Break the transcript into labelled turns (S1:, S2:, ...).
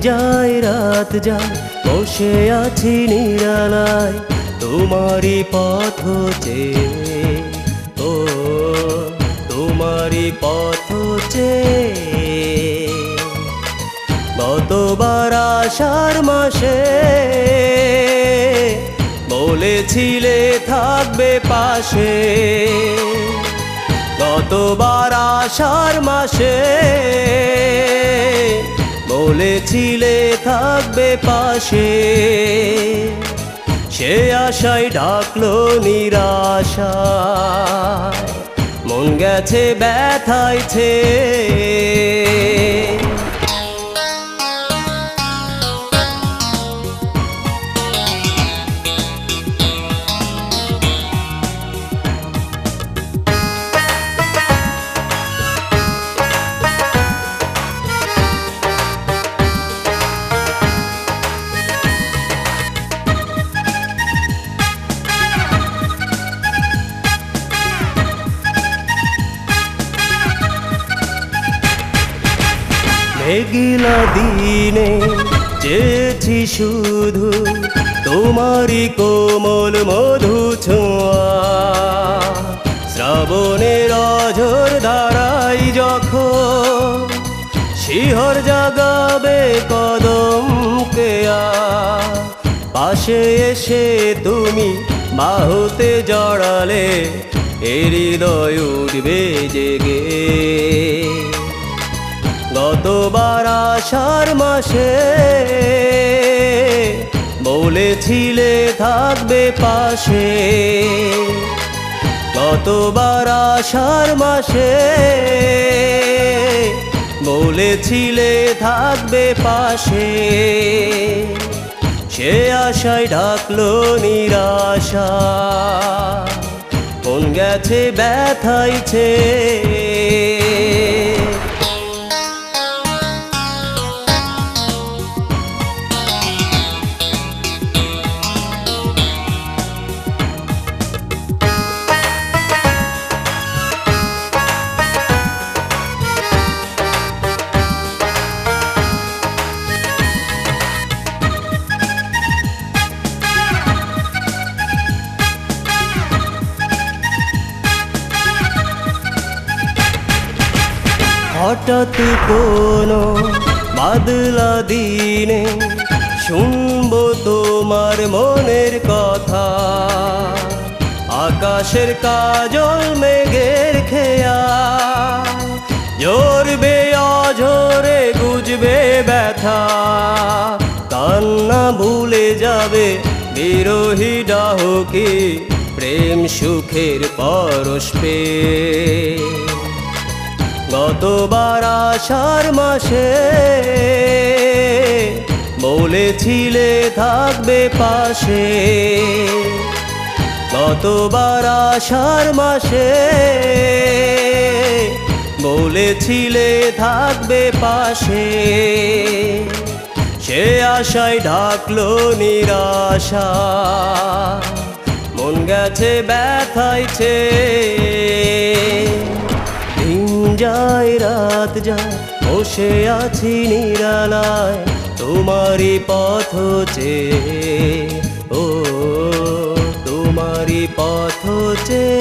S1: যায়, রাত যায়, বসে আছি নিরালায়, তোমারই পথ চেয়ে ও, তোমারই পথ চেয়ে গতবার আষাঢ় মাসে বলেছিলে থাকবে পাশে। গতবার আষাঢ় মাসে বলেছিলে থাকবে পাশে। সে আশায় ডাকলো নিরাশা মন গেছে ব্যথাইছে মেঘিলা দিনে চেয়েছি শুধু তোমারই কোমল মধু ছোঁয়া। শ্রাবণের অঝর ধারাই যখন শিহর জাগাবে কদম কেয়া, পাশে এসে তুমি বাহুতে জড়ালে, এ হৃদয় উঠবে জেগে। গতবার আষাঢ় মাসে বলেছিলে থাকবে পাশে। গতবার আষাঢ় মাসে বলেছিলে থাকবে পাশে। সে আশায় ডাকলো নিরাশা, কোন গেছে ব্যথাইছে হঠাৎ কোনো বাদলা দিনে শুনব তোমার মনের কথা। আকাশের কাজল, মেঘের খেয়া। জোরবে অঝরে গুজবে ব্যথা। কান্না ভুলে যাবে বিরোহী ডাহকে, প্রেম সুখের পরশ পেয়ে। গতবার আষাঢ় মাসে বলেছিলে থাকবে পাশে। গতবার আষাঢ় মাসে বলেছিলে থাকবে পাশে। সে আশায় ডাকলো নিরাশা। মন গেছে ব্যথাইছে যায় রাত যায় বসে আছি নিরালায় তোমারই পথ চেয়ে ও তোমারই পথ চেয়ে।